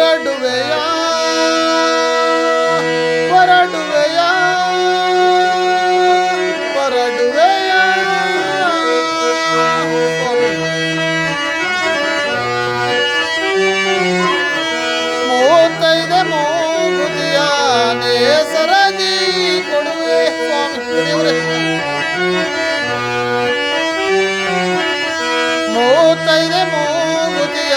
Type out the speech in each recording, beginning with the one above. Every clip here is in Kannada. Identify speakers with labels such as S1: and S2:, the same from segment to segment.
S1: ಹೊರಡುವೆಯಾ ಹೊರಡುವೆಯಾ ಹೊರಡುವೆಯಾ ಮೂವತ್ತೈದೆ ಮೂಗುದಿಯ ಸರದಿ ಕೊಡುವೆ ಮೂವತ್ತೈದೆ ಮೂಗುದಿಯ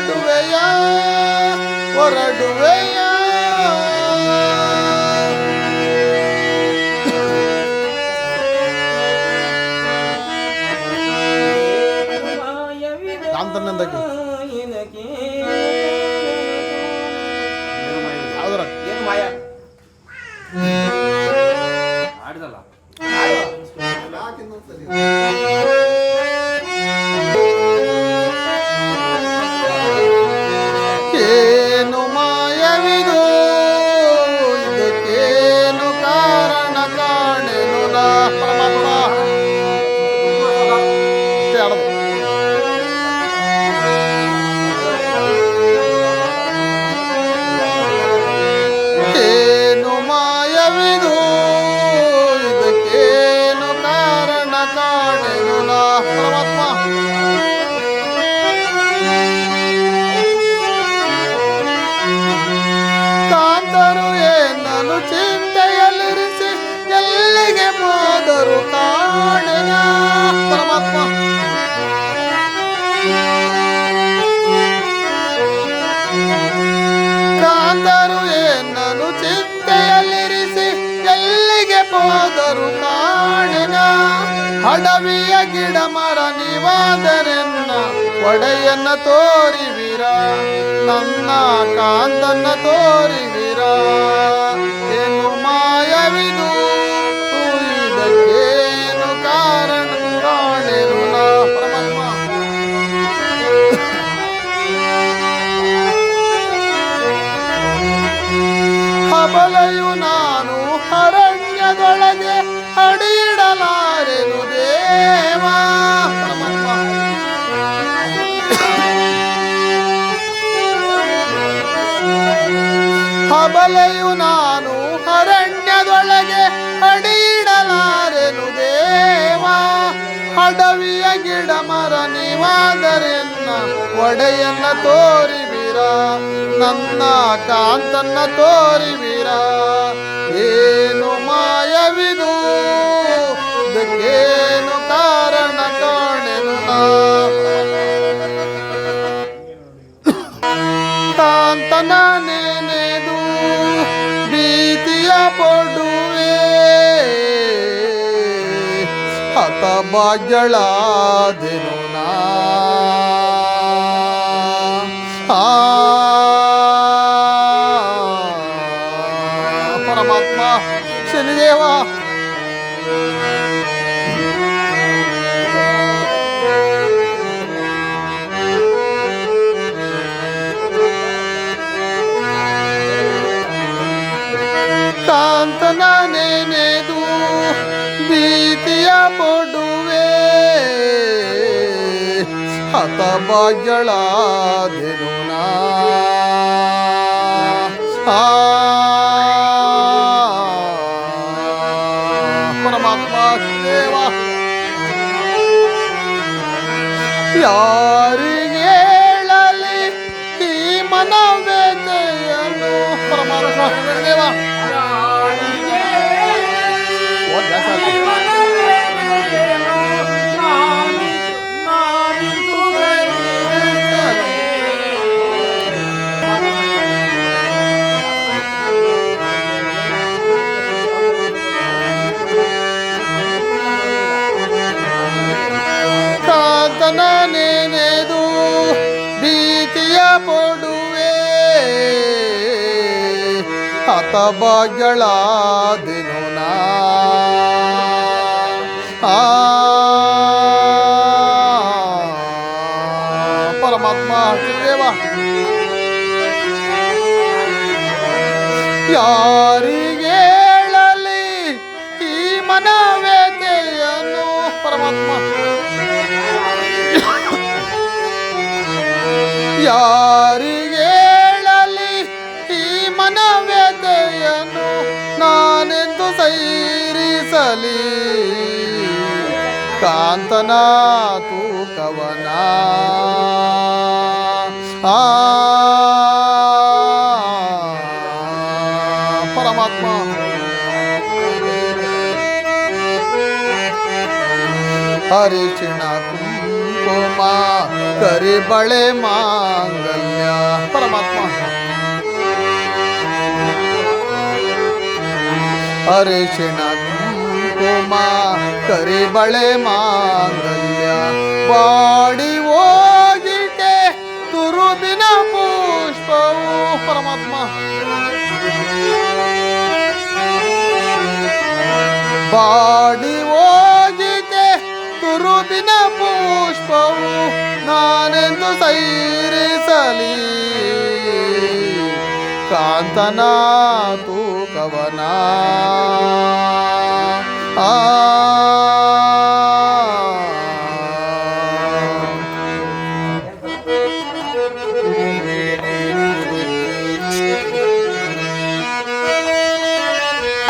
S1: ஒரடுவையா ஒரடுவையா ನಂದಕ್ಕೆ ಯಾವ್ದಾರ
S2: ಏನು ಮಾಯ ಆಡಿದಲ್ಲ
S1: ಬಾವಿಯ ಗಿಡ ಮರ ನೀವಾದರೆನ್ನ ಒಡೆಯನ್ನ ತೋರಿವಿರ. ನನ್ನ ಕಾಂತನ್ನ ತೋರಿವಿರ. ಏನು ಮಾಯವಿದು ಬಲೆಯು ನಾನು ಅರಣ್ಯದೊಳಗೆ ಅಡಿಯಿಡಲಾರೆನು ದೇವಾ. ಅಡವಿಯ ಗಿಡ ಮರ ನೀವಾದರೆನ್ನ ಒಡೆಯನ್ನ ತೋರಿವೀರ. ನನ್ನ ಕಾಂತನ್ನ ತೋರಿವೀರ. ಏನು ಮಾಯವಿದು? ಬಾಜಳಾದೆನು ನಾ ಪರಮಾತ್ಮ ಶನಿದೇವ ಹತಭಾಗ್ಯಳಾದೆನು ನಾ. ಪರಮಾತ್ಮ ದೇವ. ಯಾರಿಗೇಳಲಿ ಈ ಮನವೇದೆಯನು ಪರಮಾತ್ಮ ದೇವ. ಪಡುವೆ ಹತಭಾಗ್ಯಳಾದೆನು ಆ. ಪರಮಾತ್ಮ ದೇವ. ಯಾರಿಗೇಳಲಿ ಈ ಮನವೇದೆಯನ್ನು ಪರಮಾತ್ಮ. ಯಾರಿಗೆ ಸೈರಿಸಲಿ ಕಾಂತನ ತೂಕವನ. ಆ. ಪರಮಾತ್ಮ. ಹರಿಚಿಣ ಕುಂಕುಮ ಕರಿಬಳೆ ಮಾಂಗಲ್ಯ. ಪರಮಾತ್ಮ. ಹರಿಚಿಣ ಕುಂಕುಮ ಕರಿಬಳೆ ಮಾಂಗಲ್ಯ ಬಾಡಿ ಹೋಗಿಟೆ ತುರುಬಿನ ಪುಷ್ಪವು ಪರಮಾತ್ಮ. ಬಾಡಿ ಹೋಗಿದೆ ತುರುಬಿನ ಪುಷ್ಪವು ನಾನೆಂದು ಸೈರಿಸಲಿ. ಕಾಂತನಾ ತೂಕವನಾ.